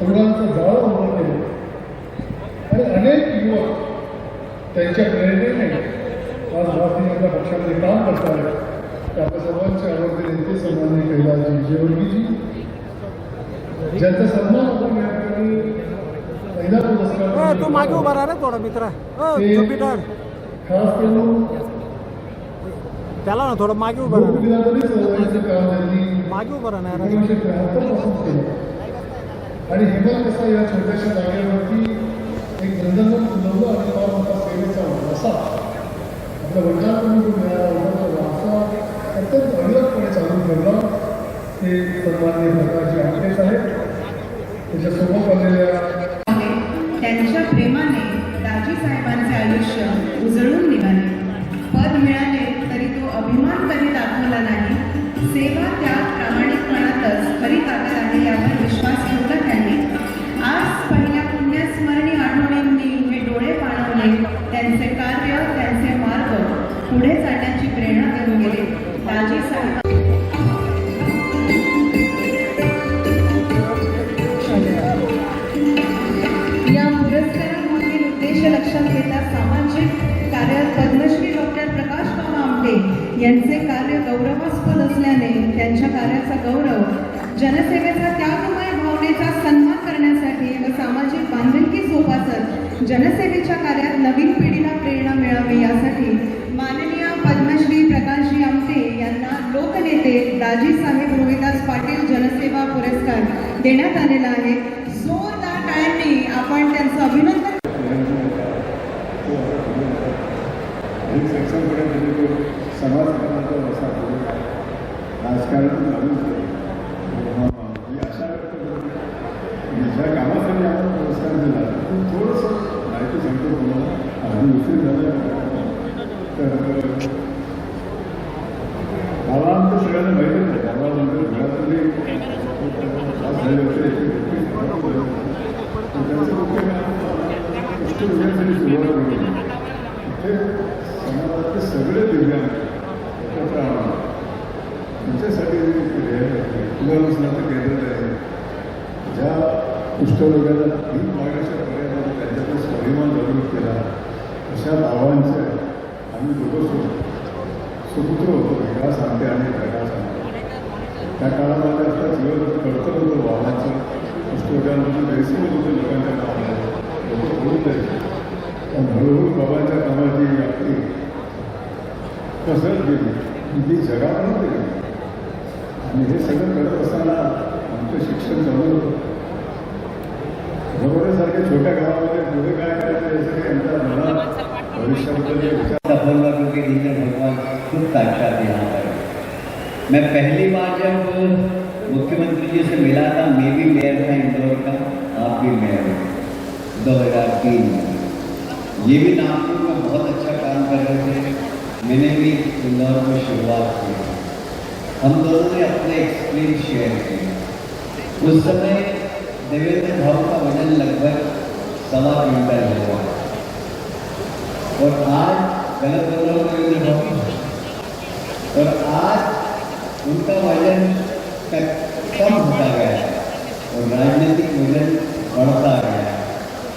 तरुणांचं जाळं उभं केलं आणि अनेक युवक त्यांच्या प्रेरणेने आज भारतीय जनता पक्षामध्ये काम करतात. ते आपल्या सर्वांचे आवडते नेते सन्मान्य कैलासजी विजयवर्गीजी. ज्यांचा सन्मान आपण या ठिकाणी पहिला पुरस्कार तू मागे उभा राहा थोडा मित्र. ज्युपिटर खास करून त्याला ना थोडं मागे उभं राहा. मागे उभं राहा ना एकोणीसशे त्र्याहत्तरपासून केलं आणि हेमल कसा या छोट्याशा जागेवरती एक नंदनवन फुलवलं आणि फार मोठा सेवेचा वारसा. आपल्या वडिलांकडून जो मिळाला होता तो वारसा अत्यंत अविरतपणे चालू ठेवला. ते सन्मान्य प्रकारचे आमटे आहेत त्याच्यासोबत आलेल्या त्यांच्या प्रेमाने दाजी साहेबांचे आयुष्य उजळून निघाले. पद मिळाले तरी तो अभिमान कधी दाखवला नाही. सेवा त्याग लक्षात सामाजिक कार्यात पद्मश्री डॉक्टर प्रकाश मामा आमटे यांचे कार्य गौरवास्पद असल्याने त्यांच्या कार्याचा गौरव जनसेवेचा त्यागमय भावनेचा सन्मान करण्यासाठी व सामाजिक बांधिलकी जोपासत जनसेवेच्या कार्यात नवीन पिढीला प्रेरणा मिळावी यासाठी माननीय पद्मश्री प्रकाशजी आमटे यांना लोकनेते दाजी साहेब रोहिदास पाटील जनसेवा पुरस्कार देण्यात आलेला आहे जोरदार टाळ्यांनी आपण त्यांचं अभिनंदन आणि सक्षमपणे समाज करण्याचा असा राजकारण घालून हो, हो. मी कामासाठी आपण पुरस्कार दिला. थोडंसं माहिती सांगतो तुम्हाला अगदी उशीर झाला तर बाबा आमचं सगळ्यांना माहितीच आहे. बाबा नंतर म्हणजे घरातले पाच झाले होते त्यांचं मुख्य काम सुरुवात केली. इथे समाजातले सगळे दिव्यांग एकत्र आणा त्यांच्यासाठी पुनर्वसनाचं केंद्र आहे? ज्या कुष्ठरोगाला तीन मागण्याच्या पर्यायाला त्यांच्याकडे स्वाभिमान जागृत केला अशा भावांचे आम्ही दोघं सुपुत्र होतो. विकास सांगते आणि प्रकाश आमटे त्या काळामध्ये आता जीवन कळतं होतं. वाहनाचं कुष्ठरोगांमध्ये गैरसमज होतं लोकांच्या कामामध्ये लोक बोलून जायचे. हळूहळू बाबांच्या कामाची व्याप्ती पसरत गेली आणि ती जगामध्ये गेली आणि हे सगळं करत असताना आमचं शिक्षण चालू होतं बरोबरसारख्या छोट्या गावामध्ये पुढे काय करायचं याचं काही क्योंकि नीचे भगवान खुद साक्षात यहाँ मैं पहली बार जब मुख्यमंत्री जी से मिला था, मैं भी मेयर था इंदौर का, आप भी मेयर दो हज़ार तीन में। ये भी नागपुर में बहुत अच्छा काम कर रहे थे। मैंने भी इंदौर में शुरुआत की। हम दोनों ने अपने एक्सपीरियंस शेयर किए। उस समय देवेंद्र भाव का वज़न लगभग सवा क्विंटल होगा और आज गलत बोल देवेंद्र भाव और आज उनका वज़न कम होता गया और राजनीतिक वज़न बढ़ता गया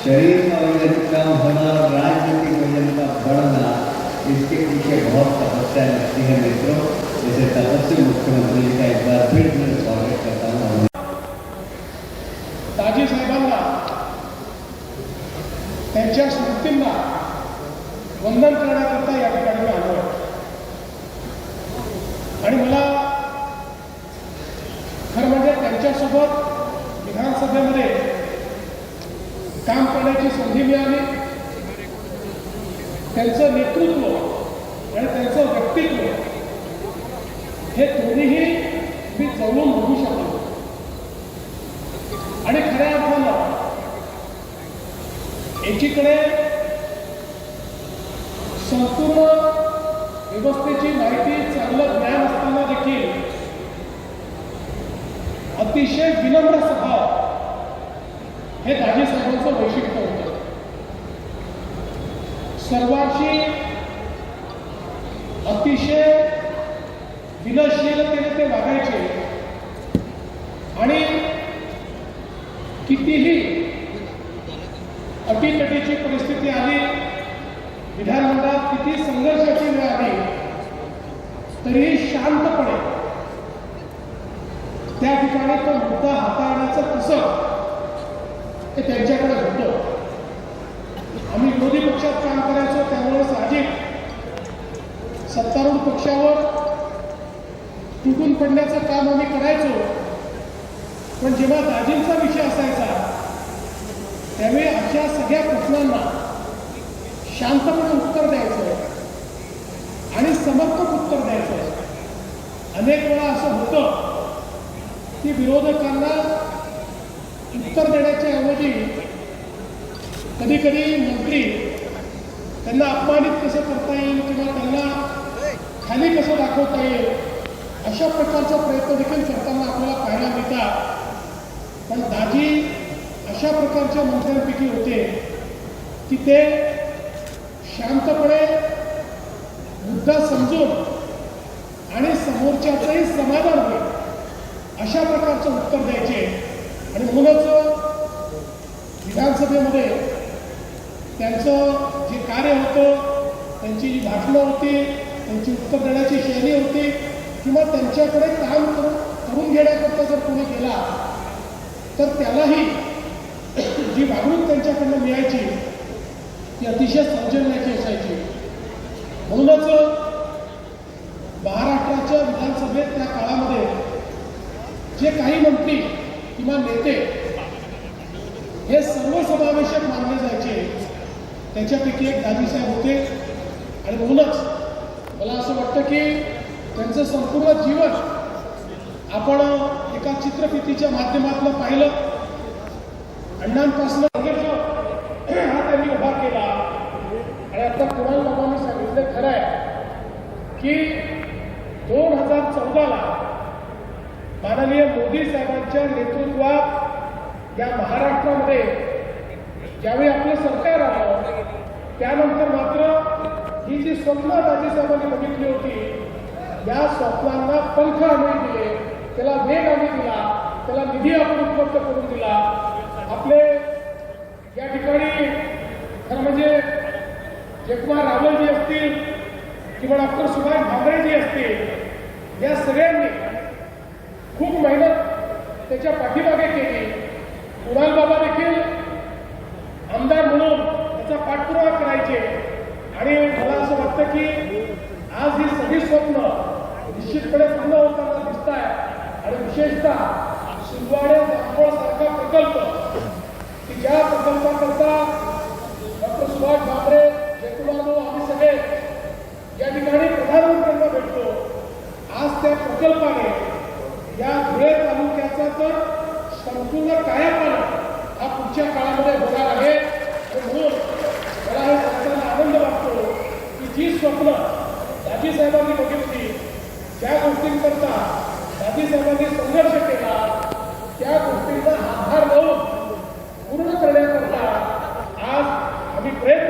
शरीर का वजन कम होना और राजनीतिक वजन का बढ़ना इसके पीछे बहुत तपस्या लगती है मित्रों जैसे तपस्वी मुख्यमंत्री का एक बार फिर मैं स्वागत करता हूँ ताजी साहेबांना त्यांच्या स्मृतींना वंदन करण्याकरता या ठिकाणी मी आलो आणि मला खरं म्हणजे त्यांच्यासोबत विधानसभेमध्ये काम करण्याची संधी मिळाली. त्यांचं नेतृत्व आणि त्यांचं व्यक्तित्व हे दोन्हीही मी जवळून बघू शकतो आणि खऱ्या अर्थानं एकीकडे संपूर्ण व्यवस्थेची माहिती चांगलं ज्ञान असताना देखील अतिशय विनम्र स्वभाव हे दाजी साहेबांचं वैशिष्ट्य होतं सर्वांशी अतिशय विनशीलतेने ते वागायचे. आणि कितीही अटीतटीची परिस्थिती आली विधानमंडळात किती संघर्षाची वेळ आली तरीही शांतपणे त्या ठिकाणी तो मुद्दा हाताळण्याचं कसं हे त्यांच्याकडे होतं. पक्षात काम करायचो त्यामुळे साहजिक. सत्तारूढ पक्षावर तुटून पडण्याचं काम आम्ही करायचो. पण जेव्हा दाजींचा विषय असायचा त्यावेळी अशा सगळ्या प्रश्नांना शांतपणे उत्तर द्यायचं आणि समर्पक उत्तर द्यायचं. अनेक वेळा असं होतं की विरोधकांना उत्तर देण्याच्या ऐवजी कधी कधी मंत्री त्यांना अपमानित कसं करता येईल किंवा त्यांना खाली कसं दाखवता येईल अशा प्रकारचा प्रयत्न देखील करताना आपल्याला पाहायला मिळतात. पण दाजी अशा प्रकारच्या मंत्र्यांपैकी होते की ते शांतपणे मुद्दा समजून आणि समोरच्याचंही समाधान होईल अशा प्रकारचं उत्तर द्यायचे. आणि म्हणूनच विधानसभेमध्ये त्यांचं जे कार्य होतं त्यांची जी भाषणं होती त्यांची उत्तर देण्याची शैली होती किंवा त्यांच्याकडे काम करून करून घेण्याकरता जर कोणी गेला तर त्यालाही जी वागणूक त्यांच्याकडनं मिळायची ती अतिशय सौजन्याची असायची. म्हणूनच महाराष्ट्राच्या विधानसभेत त्या काळामध्ये जे काही मंत्री किंवा नेते हे सर्वसमावेशक मानले जायचे. त्याच्यापैकी एक दाजीसाहेब होते. आणि म्हणूनच मला असं वाटतं की त्यांचं संपूर्ण जीवन आपण एका चित्रफितीच्या माध्यमातून पाहिलं. अण्णांपासून हा त्यांनी उभा केला. आणि आता कुणाल बाबांनी सांगितलं खरं आहे की दोन हजार चौदाला माननीय मोदी साहेबांच्या नेतृत्वात या महाराष्ट्रामध्ये ज्यावेळी आपलं सरकार आलं त्यानंतर मात्र ही जी स्वप्न राज्यसभाने बघितली होती या स्वप्नांना पंख आम्ही दिले त्याला वेग आम्ही दिला त्याला निधी आपण उपलब्ध करून दिला. आपले या ठिकाणी खरं म्हणजे जयकुमार रावलजी असतील किंवा डॉक्टर सुभाष भामरेजी असतील या सगळ्यांनी खूप मेहनत त्याच्या पाठीमागे केली. कुणाल बाबाने देखील आमदार म्हणून त्याचा पाहिजे. आणि मला असं वाटतं की आज ही सगळी स्वप्न निश्चितपणे पूर्ण होताना दिसत आहे आणि विशेषतः सुरवाडे जांभळ सारखा प्रकल्प की ज्या प्रकल्पाकरता डॉक्टर सुभाष भामरे जयकुमार आम्ही सगळे या ठिकाणी प्रधानमंत्र्यांना भेटतो. आज त्या प्रकल्पाने या धुळे तालुक्याचा तर संपूर्ण कायापालट हा पुढच्या काळामध्ये होणार आहे. म्हणून मला हे सांगताना आनंद वाटतो की जी स्वप्न दाजी साहेबांनी बघितली. ज्या गोष्टींकरता दाजी साहेबांनी संघर्ष केला त्या गोष्टींचा आधार लावून पूर्ण करण्याकरता आज आम्ही प्रयत्न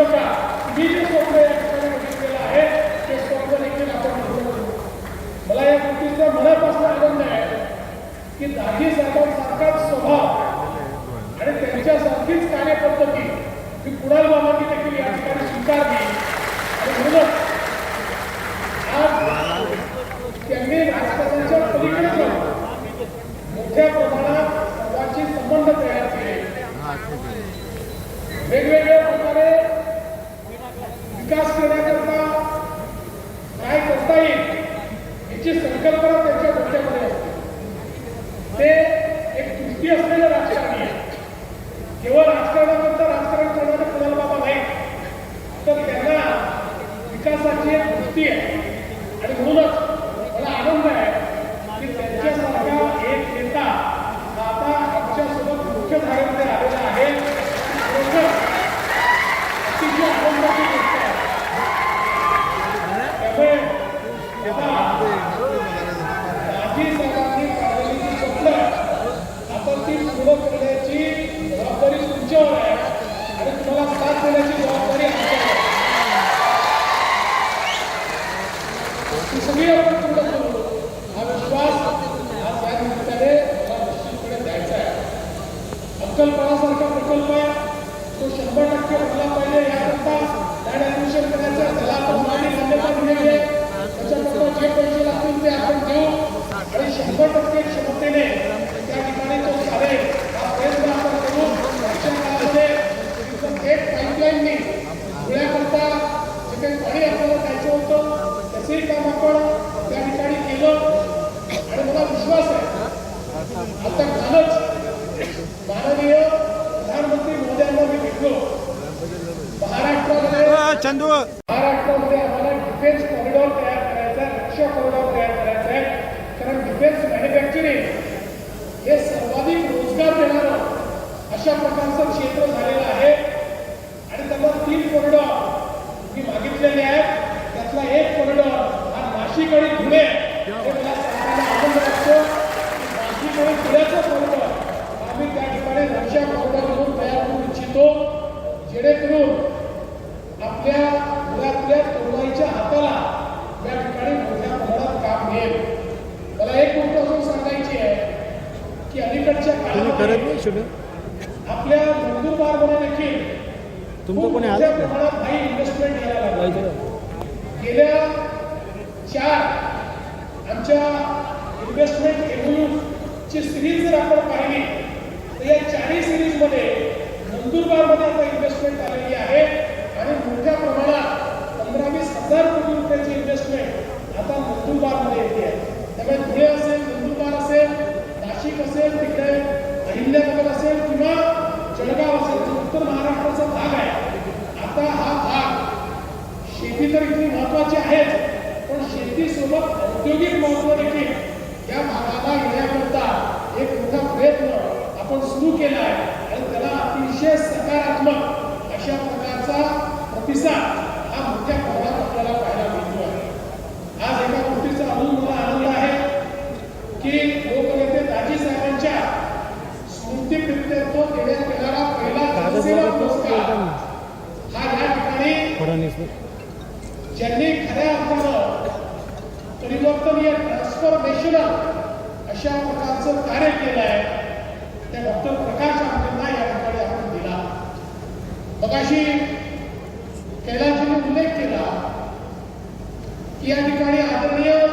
नका मी जे स्वप्न या ठिकाणी बघितलेलं आहे. ते स्वप्न देखील आपण मला या गोष्टीचा मनापासून आनंद आहे की दागी साहेबांसारखाच स्वभाव आणि त्यांच्यासारखीच कार्यपद्धती ही कुणाल बाबांनी देखील या ठिकाणी स्वीकारली. आणि म्हणूनच आज त्यांनी राजकारणाच्या पलीकडे जाऊन मोठ्या प्रमाणात समाजाचे संबंध तयार केले. वेगवेगळे शंभर टक्के पाहिजे. याकरता लँड ॲडमिशन करायचं त्याला आपण मागणी मान्यता दिलेली त्याच्याकरता जे पैसे लागतील ते आपण आणि शंभर टक्के क्षमतेने त्या ठिकाणी तो चालेल हा प्रयत्न आपण करू काळामध्ये पाईपलाईननी धुळ्याकरता जे काही पाणी आपल्याला द्यायचं होतं त्याचंही काम आपण त्या ठिकाणी केलं आणि मला विश्वास आहे आता कालच माननीय प्रधानमंत्री मोदयांना मी भेटलो महाराष्ट्रामध्ये अ, चंदू. महाराष्ट्रामध्ये आम्हाला डिफेन्स कॉरिडॉर तयार करायचा आहे रक्षा कॉरिडॉर तयार करायचा आहे कारण डिफेन्स मॅन्युफॅक्चरिंग हे सर्वाधिक रोजगार देणारं अशा प्रकारचं क्षेत्र झालेलं आहे. आणि त्याला तीन कॉरिडॉर मी मागितलेले आहेत त्यातला एक कॉरिडॉर हा नाशिक आणि धुळे हे मला सांगायला आनंद वाटतो नाशिक आणि धुळ्याचा कॉरिडॉर आम्ही त्या ठिकाणी रक्षा कॉरिडॉर म्हणून तयार करू इच्छितो जेणेकरून आपल्या घरातल्या तरुणाईच्या हाताला या ठिकाणी मोठ्या प्रमाणात काम मिळेल. मला एक गोष्ट अजून सांगायची आहे की अलीकडच्या काळामध्ये आपल्या नंदुरबारमध्ये देखील मोठ्या? प्रमाणात काही इन्व्हेस्टमेंट यायला गेल्या चार आमच्या इन्व्हेस्टमेंट एव्होल्यूटची सिरीज जर आपण पाहिली तर या चारही सिरीजमध्ये नंदुरबारमध्ये आता इन्व्हेस्टमेंट आलेली आहे. मोठ्या प्रमाणात पंधरा वीस हजार कोटी रुपयाची इन्व्हेस्टमेंट आता नंदुरबारमध्ये येते आहे. त्यामुळे धुळे असेल नंदुरबार असेल नाशिक असेल तिकडे अहिल्यानगर असेल किंवा जळगाव असेल जो उत्तर महाराष्ट्राचा भाग आहे. आता हा भाग शेती तर इतकी महत्वाची आहेच पण शेतीसोबत औद्योगिक महत्त्व देखील या भागाला येण्याकरता एक मोठा प्रयत्न आपण सुरू केला आहे. आणि त्याला अतिशय सकारात्मक अशा प्रकारचा प्रतिसाद हा मोठ्या प्रमाणात आपल्याला पाहायला मिळतो आहे आज एका गोष्टीचा अजून मला आनंद आहे की लोकनेते दाजी साहेबांच्या स्मृतीप्रित्यर्थ देण्यात येणारा पहिला जनसेवा पुरस्कार हा या ठिकाणी फडणवीस ज्यांनी खऱ्या अर्थानं परिवर्तनीय ट्रान्सफॉर्मेशनल अशा प्रकारचं कार्य केलं आहे त्या डॉक्टर प्रकाश आंबेंना या ठिकाणी आपण दिला मगाशी कैलासजीने उल्लेख केला. की या ठिकाणी आदरणीय